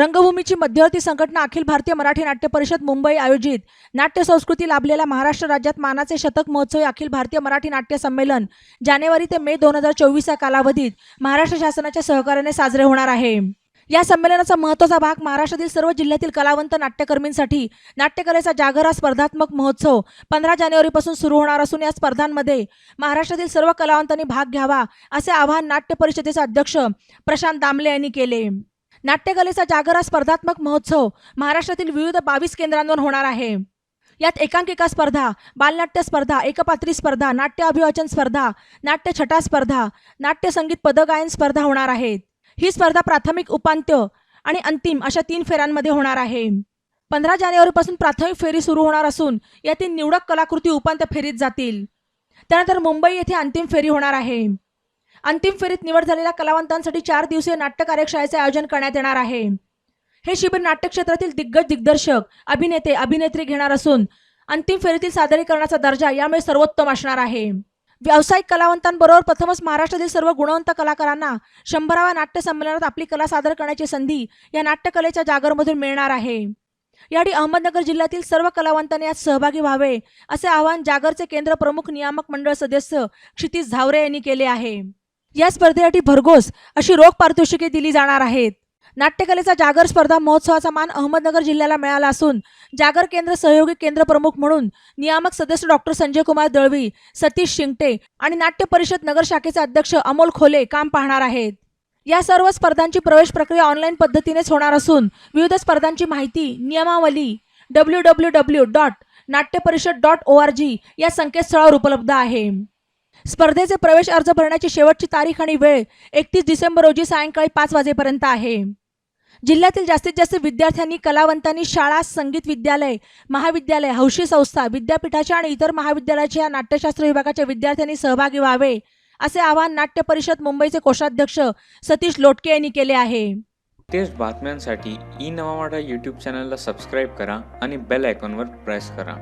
रंगभूमीची मध्यवर्ती संघटना अखिल भारतीय मराठी नाट्य परिषद मुंबई आयोजित नाट्य संस्कृती लाभलेल्या महाराष्ट्र राज्यात मानाचे शतक महोत्सवी अखिल भारतीय मराठी नाट्य संमेलन जानेवारी ते मे दोन हजार चोवीस या कालावधीत महाराष्ट्र शासनाच्या सहकार्याने साजरे होणार आहे. या संमेलनाचा महत्त्वाचा भाग महाराष्ट्रातील सर्व जिल्ह्यातील कलावंत नाट्यकर्मींसाठी नाट्यकलेचा जागर हा स्पर्धात्मक महोत्सव पंधरा जानेवारीपासून सुरू होणार असून या स्पर्धांमध्ये महाराष्ट्रातील सर्व कलावंतांनी भाग घ्यावा असे आवाहन नाट्य परिषदेचे अध्यक्ष प्रशांत दामले यांनी केले. नाट्यकलेचा जागरा स्पर्धात्मक महोत्सव महाराष्ट्रातील विविध बावीस केंद्रांवर होणार आहे. यात एकांकिका स्पर्धा बालनाट्य स्पर्धा एकपात्री स्पर्धा नाट्य अभिवाचन स्पर्धा नाट्य छटा स्पर्धा नाट्य संगीत पदगायन स्पर्धा होणार आहेत. ही स्पर्धा प्राथमिक उपांत्य आणि अंतिम अशा तीन फेऱ्यांमध्ये होणार आहे. पंधरा जानेवारीपासून प्राथमिक फेरी सुरू होणार असून यातील निवडक कलाकृती उपांत्य फेरीत जातील. त्यानंतर मुंबई येथे अंतिम फेरी होणार आहे. अंतिम फेरीत निवड झालेल्या कलावंतांसाठी चार दिवसीय नाट्य कार्यशाळेचे आयोजन करण्यात येणार आहे. हे शिबिर नाट्यक्षेत्रातील दिग्गज दिग्दर्शक अभिनेते अभिनेत्री घेणार असून अंतिम फेरीतील सादरीकरणाचा दर्जा यामुळे सर्वोत्तम असणार आहे. व्यावसायिक कलावंतांबरोबर प्रथमच महाराष्ट्रातील सर्व गुणवंत कलाकारांना शंभराव्या नाट्य संमेलनात आपली कला सादर करण्याची संधी या नाट्यकलेच्या जागरमधून मिळणार आहे. यावेळी अहमदनगर जिल्ह्यातील सर्व कलावंतांनी यात सहभागी व्हावे असे आवाहन जागरचे केंद्र प्रमुख नियामक मंडळ सदस्य क्षितिज झावरे यांनी केले आहे. या स्पर्धेसाठी भरघोस अशी रोख पारितोषिके दिली जाणार आहेत. नाट्यकलेचा जागर स्पर्धा महोत्सवाचा मान अहमदनगर जिल्ह्याला मिळाला असून जागर केंद्र सहयोगी केंद्र प्रमुख म्हणून नियामक सदस्य डॉक्टर संजय कुमार दळवी सतीश शिंगटे आणि नाट्य परिषद नगर शाखेचे अध्यक्ष अमोल खोले काम पाहणार आहेत. या सर्व स्पर्धांची प्रवेश प्रक्रिया ऑनलाईन पद्धतीनेच होणार असून विविध स्पर्धांची माहिती नियमावली W W W dot Natyaparishad dot O R G या संकेतस्थळावर उपलब्ध आहे. स्पर्धेचे प्रवेश अर्ज भरण्याची शेवटची तारीख आणि वेळ एकतीस डिसेंबर रोजी सायंकाळी पाच वाजेपर्यंत आहे. जिल्ह्यातील जास्तीत जास्त विद्यार्थ्यांनी कलावंतांनी शाळा संगीत विद्यालय महाविद्यालय हौशी संस्था विद्यापीठाच्या आणि इतर महाविद्यालयाच्या नाट्यशास्त्र विभागाच्या विद्यार्थ्यांनी सहभागी व्हावे असे आवाहन नाट्य परिषद मुंबईचे कोषाध्यक्ष सतीश लोटके यांनी केले आहे. तेच बातम्यांसाठी ई नवामाडा यूट्यूब चॅनलला सबस्क्राईब करा आणि बेल आयकॉनवर प्रेस करा.